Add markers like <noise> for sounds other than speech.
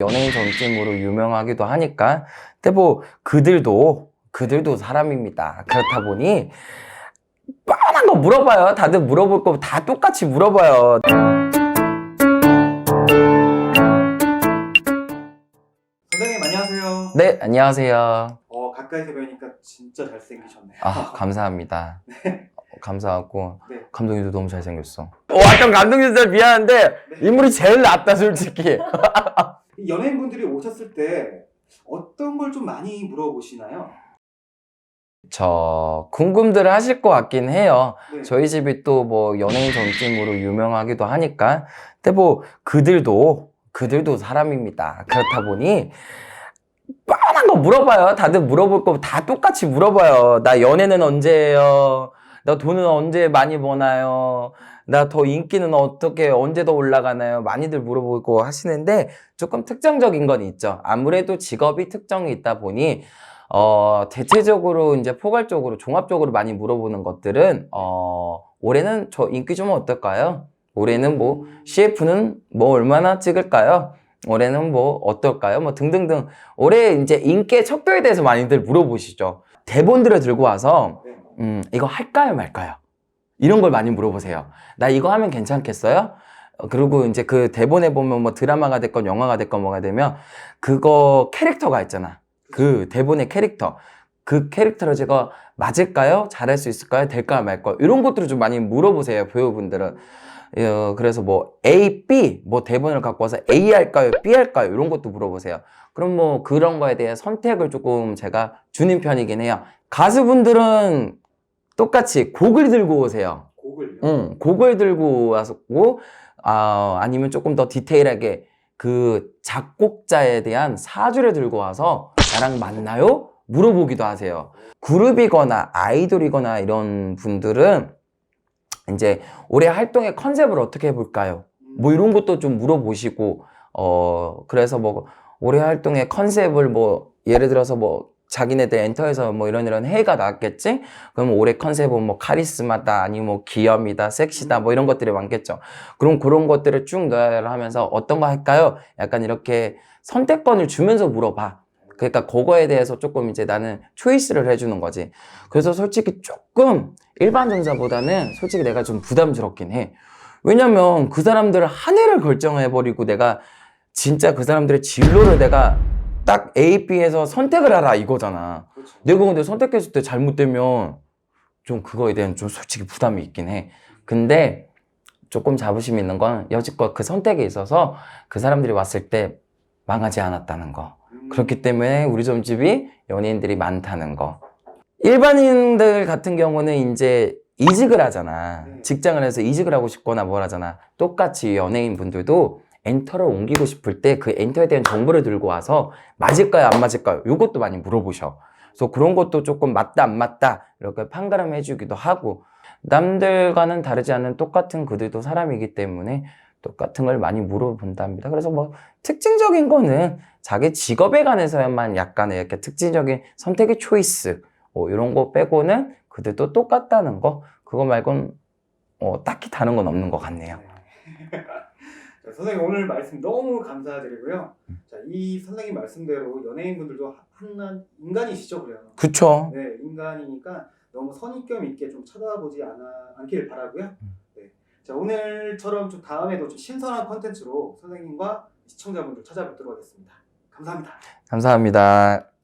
연예인 점찜으로 유명하기도 하니까 근데 뭐 그들도 그들도 사람입니다. 그렇다 보니 뻔한 거 물어봐요. 다들 물어볼 거 다 똑같이 물어봐요. 선생님 안녕하세요. 네, 안녕하세요. 어 가까이서 뵈니까 진짜 잘생기셨네요. 아, 감사합니다. <laughs> 어, 감사하고 네. 감독님도 너무 잘생겼어. 어, 약간 감독님들 미안한데 인물이 제일 낫다 솔직히. <laughs> 이 연예인분들이 오셨을 때 어떤 걸 좀 많이 물어보시나요? 저 궁금들 하실 것 같긴 해요. 네. 저희 집이 또 뭐 연예인 점찜으로 유명하기도 하니까. 근데 뭐 그들도 그들도 사람입니다. 그렇다 보니 뻔한 거 물어봐요. 다들 물어볼 거 다 똑같이 물어봐요. 나 연애는 언제예요? 나 돈은 언제 많이 버나요? 나 더 인기는 어떻게 언제 더 올라가나요? 많이들 물어보고 하시는데 조금 특정적인 건 있죠. 아무래도 직업이 특정이 있다 보니 어, 대체적으로 이제 포괄적으로 종합적으로 많이 물어보는 것들은 어, 올해는 저 인기 좀 어떨까요? 올해는 뭐 CF는 뭐 얼마나 찍을까요? 올해는 뭐 어떨까요? 뭐 등등등. 올해 이제 인기의 척도에 대해서 많이들 물어보시죠. 대본들을 들고 와서 네. 음, 이거 할까요, 말까요? 이런 걸 많이 물어보세요. 나 이거 하면 괜찮겠어요? 어, 그리고 이제 그 대본에 보면 뭐 드라마가 됐건 영화가 됐건 뭐가 되면 그거 캐릭터가 있잖아. 그 대본의 캐릭터. 그 캐릭터를 제가 맞을까요? 잘할 수 있을까요? 될까요? 말까요? 이런 것들을 좀 많이 물어보세요, 배우분들은. 어, 그래서 뭐 A, B 뭐 대본을 갖고 와서 A 할까요? B 할까요? 이런 것도 물어보세요. 그럼 뭐 그런 거에 대해 선택을 조금 제가 주는 편이긴 해요. 가수분들은 똑같이 곡을 들고 오세요. 곡을요. 응, 곡을 들고 왔고, 아, 아니면 조금 더 디테일하게 그 작곡자에 대한 사주를 들고 와서 나랑 맞나요? 물어보기도 하세요. 그룹이거나 아이돌이거나 이런 분들은 이제 올해 활동의 컨셉을 어떻게 해볼까요? 뭐 이런 것도 좀 물어보시고, 어, 그래서 뭐 올해 활동의 컨셉을 뭐 예를 들어서 뭐 자기네들 엔터에서 뭐 이런 이런 해가 나왔겠지? 그럼 올해 컨셉은 뭐 카리스마다 아니면 뭐 귀염이다, 섹시다 뭐 이런 것들이 많겠죠. 그럼 그런 것들을 쭉 넣어야 하면서 어떤 거 할까요? 약간 이렇게 선택권을 주면서 물어봐. 그러니까 그거에 대해서 조금 이제 나는 초이스를 해주는 거지. 그래서 솔직히 조금 일반 전사보다는 솔직히 내가 좀 부담스럽긴 해. 왜냐면 그 사람들을 한 해를 결정해버리고 내가 진짜 그 사람들의 진로를 내가 딱 A, B에서 선택을 하라 이거잖아. 그렇죠. 내가 근데 선택했을 때 잘못되면 좀 그거에 대한 좀 솔직히 부담이 있긴 해. 근데 조금 자부심 있는 건 여지껏 그 선택에 있어서 그 사람들이 왔을 때 망하지 않았다는 거. 음, 그렇기 때문에 우리 점집이 연예인들이 많다는 거. 일반인들 같은 경우는 이제 이직을 하잖아. 네. 직장을 해서 이직을 하고 싶거나 뭘 하잖아. 똑같이 연예인 분들도 엔터를 옮기고 싶을 때 그 엔터에 대한 정보를 들고 와서 맞을까요, 안 맞을까요? 이것도 많이 물어보셔. 그래서 그런 것도 조금 맞다, 안 맞다, 이렇게 판가름 해주기도 하고, 남들과는 다르지 않은 똑같은 그들도 사람이기 때문에 똑같은 걸 많이 물어본답니다. 그래서 뭐 특징적인 거는 자기 직업에 관해서만 약간의 이렇게 특징적인 선택의 초이스, 뭐 이런 거 빼고는 그들도 똑같다는 거, 그거 말고는 어, 딱히 다른 건 없는 것 같네요. 자, 선생님 오늘 말씀 너무 감사드리고요. 음. 자, 이 선생님 말씀대로 연예인분들도 한 인간이시죠, 그래요. 그쵸? 네, 인간이니까 너무 선입견 있게 좀 쳐다보지 않아, 않길 바라고요. 음. 네. 자, 오늘처럼 좀 다음에도 좀 신선한 컨텐츠로 선생님과 시청자분들 찾아뵙도록 하겠습니다. 감사합니다. 감사합니다.